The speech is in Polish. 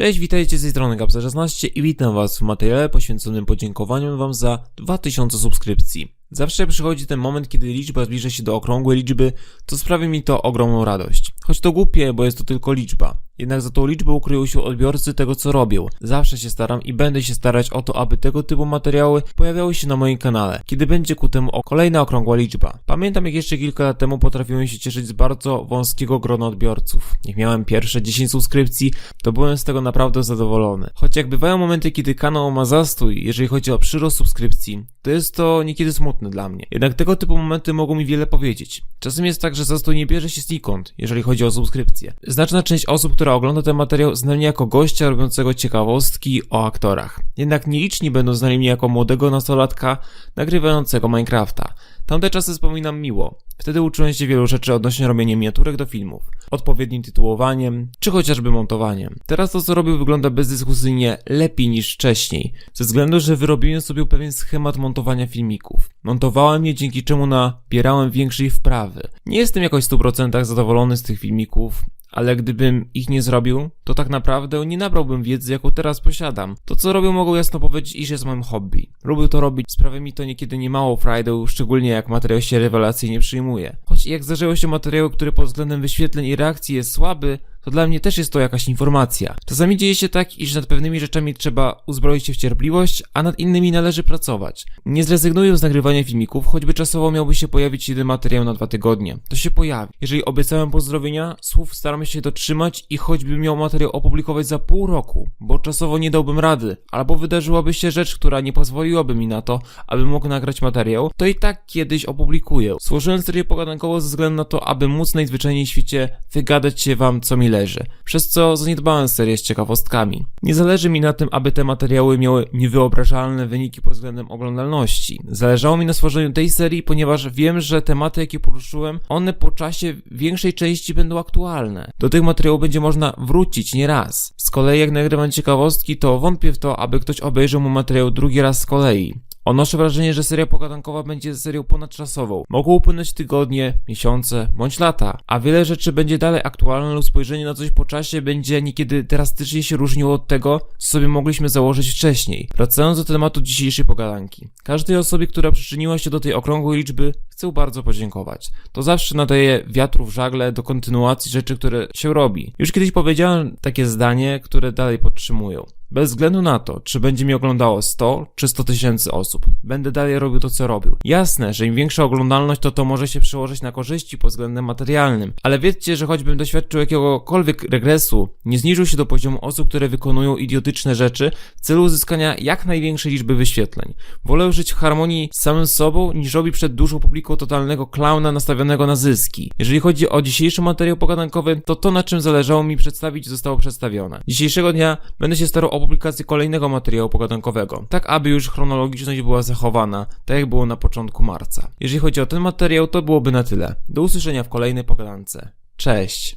Cześć, witajcie z tej strony Gapsa16 i witam was w materiale poświęconym podziękowaniom wam za 2000 subskrypcji. Zawsze przychodzi ten moment, kiedy liczba zbliża się do okrągłej liczby, to sprawi mi to ogromną radość. Choć to głupie, bo jest to tylko liczba. Jednak za tą liczbą ukryją się odbiorcy tego, co robią. Zawsze się staram i będę się starać o to, aby tego typu materiały pojawiały się na moim kanale, kiedy będzie ku temu kolejna okrągła liczba. Pamiętam, jak jeszcze kilka lat temu potrafiłem się cieszyć z bardzo wąskiego grona odbiorców. Jak miałem pierwsze 10 subskrypcji, to byłem z tego naprawdę zadowolony. Choć jak bywają momenty, kiedy kanał ma zastój, jeżeli chodzi o przyrost subskrypcji, to jest to niekiedy smutne dla mnie. Jednak tego typu momenty mogą mi wiele powiedzieć. Czasem jest tak, że zastój nie bierze się znikąd, jeżeli chodzi o subskrypcję. Znaczna część osób, która ogląda ten materiał, zna mnie jako gościa robiącego ciekawostki o aktorach. Jednak nieliczni będą znali mnie jako młodego nastolatka nagrywającego Minecrafta. Tamte czasy wspominam miło. Wtedy uczyłem się wielu rzeczy odnośnie robienia miniaturek do filmów, odpowiednim tytułowaniem, czy chociażby montowaniem. Teraz to, co robię, wygląda bezdyskusyjnie lepiej niż wcześniej, ze względu, że wyrobiłem sobie pewien schemat montowania filmików. Montowałem je, dzięki czemu nabierałem większej wprawy. Nie jestem jakoś w 100% zadowolony z tych filmików, ale gdybym ich nie zrobił, to tak naprawdę nie nabrałbym wiedzy, jaką teraz posiadam. To, co robię, mogą jasno powiedzieć, iż jest moim hobby. Lubię to robić, sprawia mi to niekiedy niemało frajdą, szczególnie jak materiał się rewelacyjnie przyjmuje. Choć jak zdarzyły się materiały, które pod względem wyświetleń i reakcji jest słaby, to dla mnie też jest to jakaś informacja. Czasami dzieje się tak, iż nad pewnymi rzeczami trzeba uzbroić się w cierpliwość, a nad innymi należy pracować. Nie zrezygnuję z nagrywania filmików, choćby czasowo miałby się pojawić jeden materiał na dwa tygodnie. To się pojawi. Jeżeli obiecałem pozdrowienia, słów staram się dotrzymać i choćby miał materiał opublikować za pół roku, bo czasowo nie dałbym rady, albo wydarzyłaby się rzecz, która nie pozwoliłaby mi na to, abym mógł nagrać materiał, to i tak kiedyś opublikuję. Stworzyłem serię pogadankową ze względu na to, aby móc najzwyczajniej w świecie wygadać się wam, co mi leży, przez co zaniedbałem serię z ciekawostkami. Nie zależy mi na tym, aby te materiały miały niewyobrażalne wyniki pod względem oglądalności. Zależało mi na stworzeniu tej serii, ponieważ wiem, że tematy, jakie poruszyłem, one po czasie większej części będą aktualne. Do tych materiałów będzie można wrócić nie raz. Z kolei jak nagrywam ciekawostki, to wątpię w to, aby ktoś obejrzał mu materiał drugi raz z kolei. Odnoszę wrażenie, że seria pogadankowa będzie serią ponadczasową. Mogą upłynąć tygodnie, miesiące bądź lata, a wiele rzeczy będzie dalej aktualne lub spojrzenie na coś po czasie będzie niekiedy drastycznie się różniło od tego, co sobie mogliśmy założyć wcześniej. Wracając do tematu dzisiejszej pogadanki. Każdej osobie, która przyczyniła się do tej okrągłej liczby, chcę bardzo podziękować. To zawsze nadaje wiatru w żagle do kontynuacji rzeczy, które się robi. Już kiedyś powiedziałem takie zdanie, które dalej podtrzymują. Bez względu na to, czy będzie mi oglądało 100 czy 100 tysięcy osób, będę dalej robił to, co robił. Jasne, że im większa oglądalność, to to może się przełożyć na korzyści pod względem materialnym, ale wiedzcie, że choćbym doświadczył jakiegokolwiek regresu, nie zniżył się do poziomu osób, które wykonują idiotyczne rzeczy w celu uzyskania jak największej liczby wyświetleń. Wolę żyć w harmonii z samym sobą, niż robić przed dużą publiką totalnego klauna nastawionego na zyski. Jeżeli chodzi o dzisiejszy materiał pogadankowy, to to, na czym zależało mi przedstawić, zostało przedstawione. Dzisiejszego dnia będę się starał o publikację kolejnego materiału pogadankowego, tak aby już chronologiczność była zachowana, tak jak było na początku marca. Jeżeli chodzi o ten materiał, to byłoby na tyle. Do usłyszenia w kolejnej pogadance. Cześć!